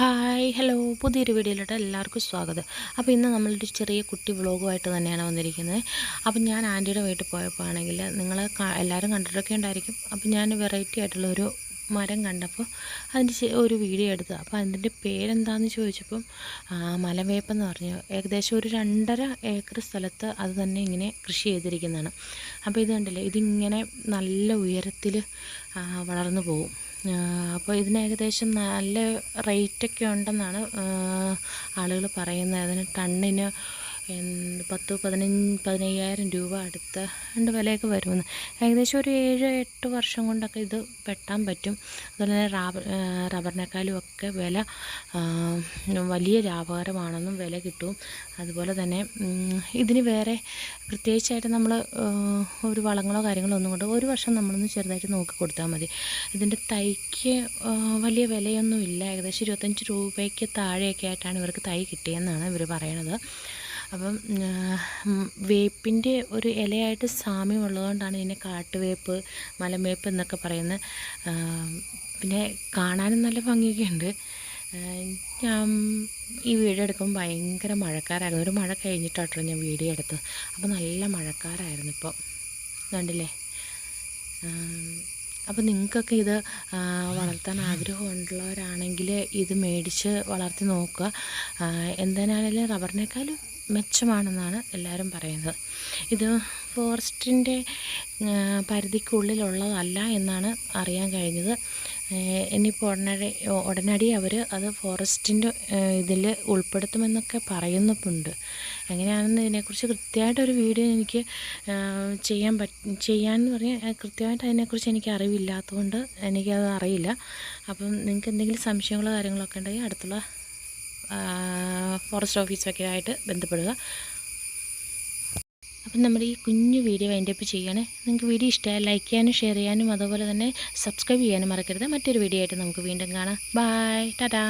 Hi hello പുതിയൊരു വീഡിയോയിലോട്ട് എല്ലാവർക്കും സ്വാഗതം. അപ്പോൾ ഇന്ന് നമ്മളൊരു ചെറിയ കുട്ടി വ്ളോഗുമായിട്ട് തന്നെയാണ് വന്നിരിക്കുന്നത്. അപ്പോൾ ഞാൻ ആന്റിയുടെ വീട്ടിൽ പോയപ്പോൾ ആണെങ്കിൽ നിങ്ങൾ എല്ലാവരും കണ്ടിട്ടൊക്കെ ഉണ്ടായിരിക്കും. അപ്പോൾ ഞാൻ വെറൈറ്റി ആയിട്ടുള്ള ഒരു മരം കണ്ടപ്പോൾ അതിന്റെ ഒരു വീഡിയോ എടുത്തു. അപ്പോൾ അതിന്റെ പേരെന്താണെന്ന് ചോദിച്ചപ്പം മലവേപ്പെന്ന് പറഞ്ഞു. ഏകദേശം ഒരു രണ്ടര ഏക്കർ സ്ഥലത്ത് അത് തന്നെ ഇങ്ങനെ കൃഷി ചെയ്തിരിക്കുന്നതാണ്. അപ്പോൾ ഇത് കണ്ടില്ലേ ഇതിങ്ങനെ നല്ല ഉയരത്തിൽ വളർന്നു പോകും. അപ്പോൾ ഇതിന് ഏകദേശം നല്ല റേറ്റൊക്കെ ഉണ്ടെന്നാണ് ആളുകൾ പറയുന്നത്. അതിന് ടണ്ണിന് പത്ത് പതിനഞ്ച് പതിനയ്യായിരം രൂപ അടുത്ത രണ്ട് വിലയൊക്കെ വരുമെന്ന്. ഏകദേശം ഒരു ഏഴ് എട്ട് വർഷം കൊണ്ടൊക്കെ ഇത് വെട്ടാൻ പറ്റും. അതുപോലെ തന്നെ റബ്ബർ റബ്ബറിനേക്കാളും ഒക്കെ വില വലിയ ലാഭകരമാണെന്നും വില കിട്ടും. അതുപോലെ തന്നെ ഇതിന് വേറെ പ്രത്യേകിച്ചായിട്ട് നമ്മൾ ഒരു വളങ്ങളോ കാര്യങ്ങളോ ഒന്നും കൊണ്ട് ഒരു വർഷം നമ്മളൊന്ന് ചെറുതായിട്ട് നോക്കി കൊടുത്താൽ മതി. ഇതിന്റെ തൈക്ക് വലിയ വിലയൊന്നും ഇല്ല ഏകദേശം ഇരുപത്തഞ്ച് രൂപയ്ക്ക് താഴെയൊക്കെ ആയിട്ടാണ് ഇവർക്ക് തൈ കിട്ടിയെന്നാണ് ഇവർ പറയണത്. അപ്പം വേപ്പിന്റെ ഒരു ഇലയായിട്ട് സാമ്യമുള്ളതുകൊണ്ടാണ് ഇതിനെ കാട്ടുവേപ്പ് മലമേപ്പ് എന്നൊക്കെ പറയുന്നത്. പിന്നെ കാണാനും നല്ല ഭംഗിയൊക്കെ ഉണ്ട് ഞാൻ ഈ വീഡിയോ എടുക്കുമ്പോൾ ഭയങ്കര മഴക്കാരായിരുന്നു ഒരു മഴ കഴിഞ്ഞിട്ടാട്ടോ ഞാൻ വീഡിയോ എടുത്തത്. അപ്പോൾ നല്ല മഴക്കാരായിരുന്നു ഇപ്പോൾ കണ്ടില്ലേ? അപ്പോൾ നിങ്ങൾക്കൊക്കെ ഇത് വളർത്താൻ ആഗ്രഹമുള്ളവരാണെങ്കിൽ ഇത് മേടിച്ച് വളർത്തി നോക്കുക. എന്തിനാണെങ്കിലും റബ്ബറിനേക്കാളും മെച്ചമാണെന്നാണ് എല്ലാവരും പറയുന്നത്. ഇത് ഫോറസ്റ്റിന്റെ പരിധിക്കുള്ളിലുള്ളതല്ല എന്നാണ് അറിയാൻ കഴിഞ്ഞത്. ഇനിയിപ്പോൾ ഉടനടി ഉടനടി അവർ അത് ഫോറസ്റ്റിന്റെ ഇതിൽ ഉൾപ്പെടുത്തുമെന്നൊക്കെ പറയുന്നുണ്ട് എങ്ങനെയാണെന്ന് ഇതിനെക്കുറിച്ച് കൃത്യമായിട്ടൊരു വീഡിയോ എനിക്ക് ചെയ്യാൻ പറ്റ ചെയ്യാമെന്ന് പറഞ്ഞാൽ കൃത്യമായിട്ട് അതിനെക്കുറിച്ച് എനിക്ക് അറിവില്ലാത്തതുകൊണ്ട് എനിക്കത് അറിയില്ല. അപ്പം നിങ്ങൾക്ക് എന്തെങ്കിലും സംശയങ്ങളോ കാര്യങ്ങളൊക്കെ ഉണ്ടെങ്കിൽ അടുത്തുള്ള ഫോറസ്റ്റ് ഓഫീസൊക്കെ ആയിട്ട് ബന്ധപ്പെടുക. അപ്പം നമ്മുടെ ഈ കുഞ്ഞു വീഡിയോ വൈൻഡ് അപ്പ് ചെയ്യണേ നിങ്ങൾക്ക് വീഡിയോ ഇഷ്ടമായി ലൈക്ക് ചെയ്യാനും ഷെയർ ചെയ്യാനും അതുപോലെ തന്നെ സബ്സ്ക്രൈബ് ചെയ്യാനും മറക്കരുത്. മറ്റൊരു വീഡിയോ ആയിട്ട് നമുക്ക് വീണ്ടും കാണാം. ബായ് ടാറ്റാ